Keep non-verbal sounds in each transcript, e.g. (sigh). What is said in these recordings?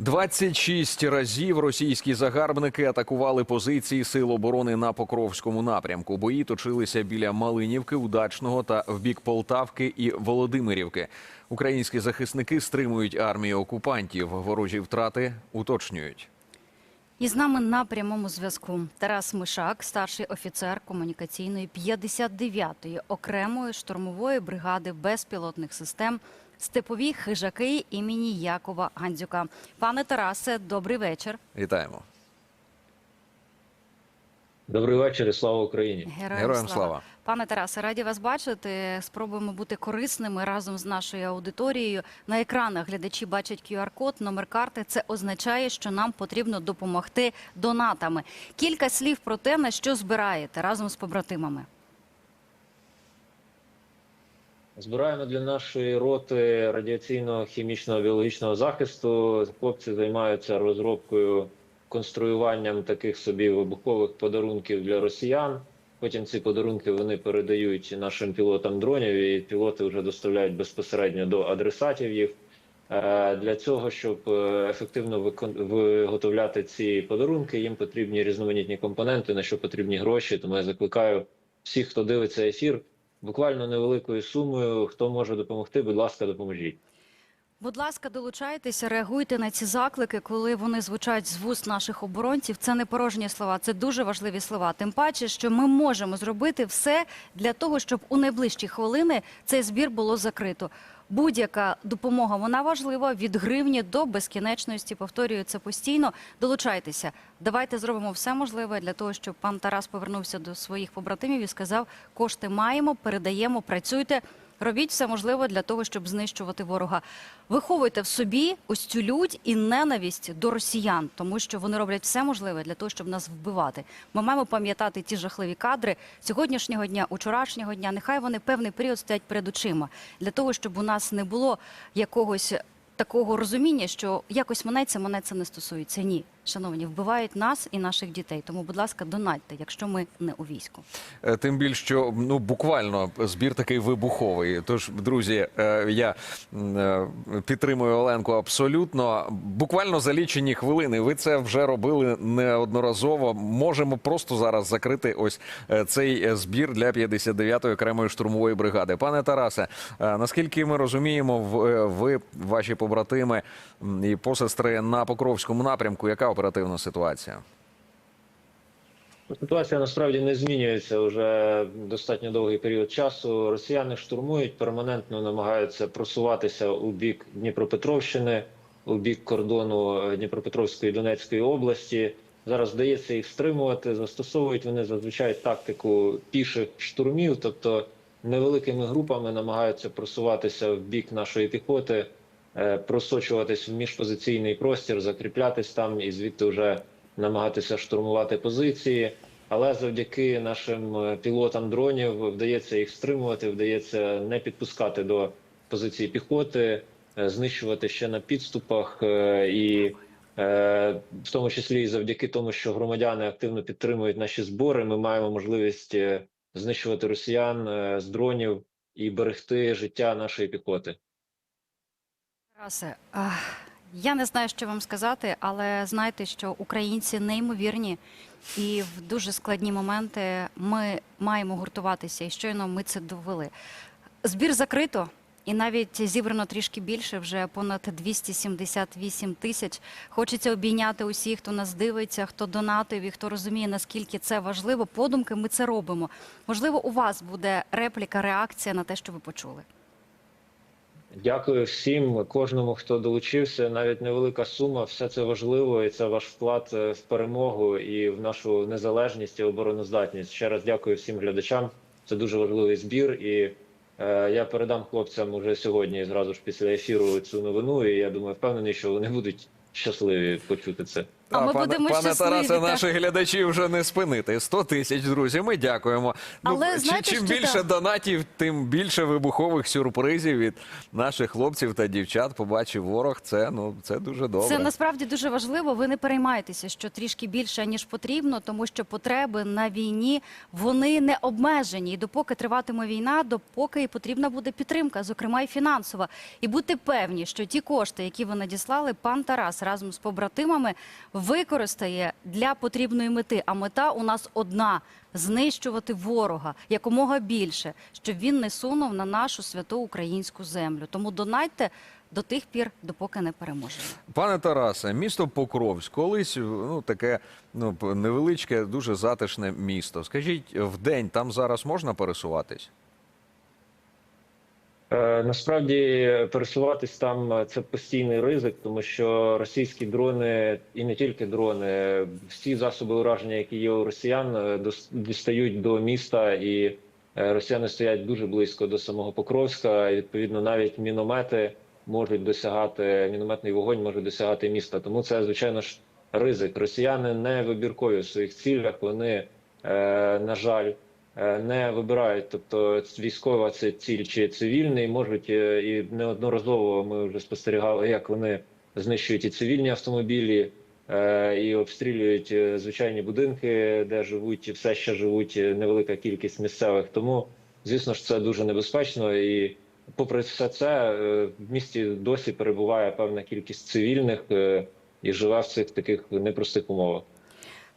26 разів російські загарбники атакували позиції сил оборони на Покровському напрямку. Бої точилися біля Малинівки, Удачного та в бік Полтавки і Володимирівки. Українські захисники стримують армію окупантів. Ворожі втрати уточнюють. І з нами на прямому зв'язку Тарас Мишак, старший офіцер комунікаційної 59-ї окремої штурмової бригади безпілотних систем Степові хижаки імені Якова Гандзюка. Пане Тарасе, добрий вечір. Вітаємо. Добрий вечір і слава Україні. Героям, Героям слава. Пане Тарасе, раді вас бачити. Спробуємо бути корисними разом з нашою аудиторією. На екранах глядачі бачать QR-код, номер карти. Це означає, що нам потрібно допомогти донатами. Кілька слів про те, на що збираєте разом з побратимами. Збираємо для нашої роти радіаційного хімічного біологічного захисту. Хлопці займаються розробкою конструюванням таких собі вибухових подарунків для росіян. Потім ці подарунки вони передають нашим пілотам дронів, і пілоти вже доставляють безпосередньо до адресатів їх. Е, Для цього, щоб е, ефективно виготовляти ці подарунки, їм потрібні різноманітні компоненти, на що потрібні гроші. Тому я закликаю всіх, хто дивиться ефір, буквально невеликою сумою. Хто може допомогти, будь ласка, допоможіть. Будь ласка, долучайтеся, реагуйте на ці заклики, коли вони звучать з вуст наших оборонців. Це не порожні слова, це дуже важливі слова. Тим паче, що ми можемо зробити все для того, щоб у найближчі хвилини цей збір було закрито. Будь-яка допомога вона важлива від гривні до безкінечності. Повторюю це постійно. Долучайтеся. Давайте зробимо все можливе для того, щоб пан Тарас повернувся до своїх побратимів і сказав: кошти маємо, передаємо, працюйте. Робіть все можливе для того, щоб знищувати ворога. Виховуйте в собі ось цю лють і ненависть до росіян, тому що вони роблять все можливе для того, щоб нас вбивати. Ми маємо пам'ятати ті жахливі кадри сьогоднішнього дня, учорашнього дня. Нехай вони певний період стоять перед очима для того, щоб у нас не було якогось такого розуміння, що якось мене це мене це не стосується. Ні, шановні, вбивають нас і наших дітей. Тому, будь ласка, донатьте, якщо ми не у війську. Е, Тим більше, що ну буквально збір такий вибуховий. Тож, друзі, е, я е, підтримую Оленку абсолютно. Буквально за лічені хвилини. Ви це вже робили неодноразово. Можемо просто зараз закрити ось цей збір для 59-ї окремої штурмової бригади. Пане Тарасе, наскільки ми розуміємо, ви, ваші побратими і посестри на Покровському напрямку. Яка оперативна ситуація? Ситуація насправді не змінюється вже достатньо довгий період часу. Росіяни штурмують, перманентно намагаються просуватися у бік Дніпропетровщини, у бік кордону е, Дніпропетровської Донецької області. Зараз вдається їх стримувати. Застосовують вони зазвичай тактику піших штурмів, тобто невеликими групами намагаються просуватися в бік нашої піхоти, просочуватись в міжпозиційний простір, закріплятись там і звідти вже намагатися штурмувати позиції. Але завдяки нашим е, пілотам дронів вдається їх стримувати, вдається не підпускати до позиції піхоти, е, знищувати ще на підступах, е, і е, в тому числі і завдяки тому, що громадяни активно підтримують наші збори, ми маємо можливість е, знищувати росіян е, з дронів і берегти життя нашої піхоти. Тарасе, я не знаю, що вам сказати, але знайте, що українці неймовірні, і в дуже складні моменти ми маємо гуртуватися, і щойно ми це довели. Збір закрито. І навіть зібрано трішки більше, вже понад 278 тисяч. Хочеться обійняти усіх, хто нас дивиться, хто донатив і хто розуміє, наскільки це важливо. Подумки ми це робимо. Можливо, у вас буде репліка, реакція на те, що ви почули. Дякую всім, кожному, хто долучився. Навіть невелика сума, все це важливо, і це ваш вклад е, в перемогу і в нашу незалежність і обороноздатність. Ще раз дякую всім глядачам. Це дуже важливий збір, і е, я передам хлопцям уже сьогодні, зразу ж після ефіру, цю новину. І я думаю, впевнений, що вони будуть щасливі почути це. А ми пане, будемо пане щасливі, Тарасе, так. наших глядачів вже не спинити. 100 тисяч, друзі. Ми дякуємо. Але чи- знаєте, чим що більше так? донатів, тим більше вибухових сюрпризів від наших хлопців та дівчат. Побачив ворог. Це ну це дуже добре. Це насправді дуже важливо. Ви не переймайтеся, що трішки більше ніж потрібно, тому що потреби на війні вони не обмежені. І допоки триватиме війна, допоки і потрібна буде підтримка, зокрема і фінансова. І будьте певні, що ті кошти, які ви надіслали, пан Тарас разом з побратимами використає для потрібної мети. А мета у нас одна. Знищувати ворога якомога більше, щоб він не сунув на нашу святу українську землю. Тому донайте до тих пір, допоки не переможемо. Пане Тарасе, місто Покровськ, колись ну таке ну невеличке, дуже затишне місто. Скажіть, в день там зараз можна пересуватись? Е, Насправді пересуватись там е, це постійний ризик, тому що російські дрони і не тільки дрони, всі засоби ураження, які є у росіян, е, дістають до міста, і росіяни стоять дуже близько до самого Покровська. І відповідно навіть міномети можуть досягати, мінометний вогонь може досягати міста. Тому це звичайно ж ризик. Росіяни не вибіркові в своїх цілях. Вони на жаль не вибирають, тобто військова це ціль чи цивільний, можуть е, і неодноразово ми вже спостерігали, як вони знищують і цивільні автомобілі, е, і обстрілюють е, звичайні будинки, де живуть і все ще живуть е, невелика кількість місцевих. Тому, звісно ж, це дуже небезпечно. І попри все це, е, в місті досі перебуває певна кількість цивільних е, і живе в цих таких непростих умовах.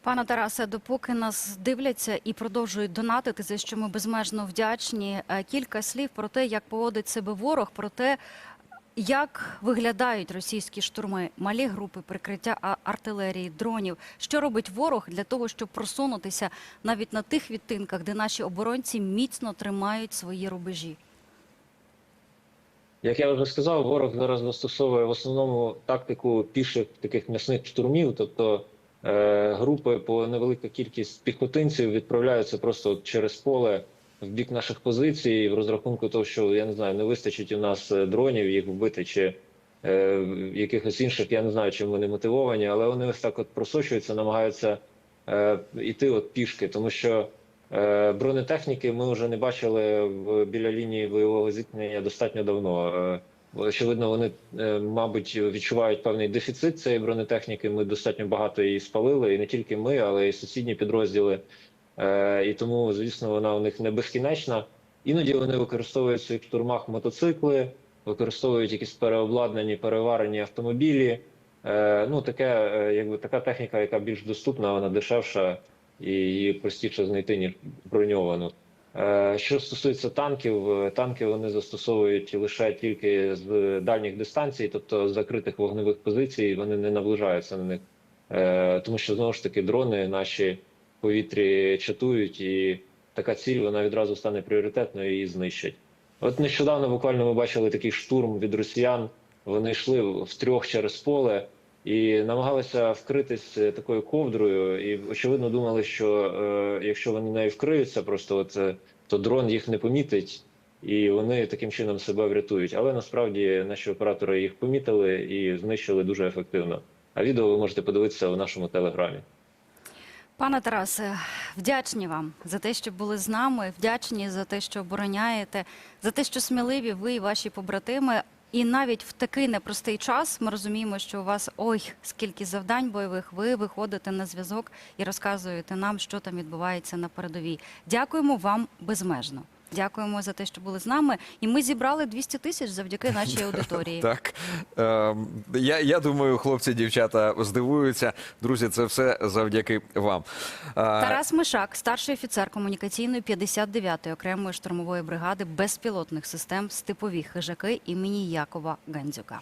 Пане Тарасе, допоки нас дивляться і продовжують донатити, за що ми безмежно вдячні. е, Кілька слів про те, як поводить себе ворог, про те, як виглядають російські штурми, малі групи прикриття артилерії, дронів. Що робить ворог для того, щоб просунутися навіть на тих відтинках, де наші оборонці міцно тримають свої рубежі? Як я вже сказав, ворог зараз застосовує в основному тактику піших таких м'ясних штурмів, тобто групи по невелика кількість піхотинців відправляються просто через поле в бік наших позицій, в розрахунку того, що я не знаю, не вистачить у нас е, дронів їх вбити чи е, якихось інших. Я не знаю, чим вони мотивовані, але вони ось так от просочуються, намагаються е, йти от пішки, тому що. Е, Бронетехніки ми вже не бачили в біля лінії бойового зіткнення достатньо давно. Очевидно, вони, е, мабуть, відчувають певний дефіцит цієї бронетехніки. Ми достатньо багато її спалили, і не тільки ми, але й сусідні підрозділи. Е, І тому, звісно, вона у них не безкінечна. Іноді вони використовують в своїх штурмах мотоцикли, використовують якісь переобладнані, переварені автомобілі. Е, Ну, таке, якби така техніка, яка більш доступна, вона дешевша і її простіше знайти ніж броньовану. Е, Що стосується танків, е, танки вони застосовують лише тільки з дальніх дистанцій, тобто з закритих вогневих позицій, вони не наближаються на них, Е, тому що знову ж таки дрони наші в повітрі чатують, і така ціль вона відразу стане пріоритетною і її знищать. От нещодавно буквально ми бачили такий штурм від росіян. Вони йшли втрьох через поле і намагалися вкритись е, такою ковдрою, і очевидно думали, що е, якщо вони нею вкриються, просто от, е, то дрон їх не помітить, і вони таким чином себе врятують. Але насправді наші оператори їх помітили і знищили дуже ефективно. А відео ви можете подивитися у нашому телеграмі. Пане Тарасе, вдячні вам за те, що були з нами, вдячні за те, що обороняєте, за те, що сміливі ви і ваші побратими. І навіть в такий непростий час ми розуміємо, що у вас ой, скільки завдань бойових. Ви виходите на зв'язок і розказуєте нам, що там відбувається на передовій. Дякуємо вам безмежно. Дякуємо за те, що були з нами. І ми зібрали 200 тисяч завдяки нашій (laughs) аудиторії. Так е, я, я думаю, хлопці, дівчата здивуються. Друзі, це все завдяки вам. Е, Тарас Мишак, старший офіцер комунікаційної 59-ї окремої штурмової бригади безпілотних систем степові хижаки імені Якова Гандзюка.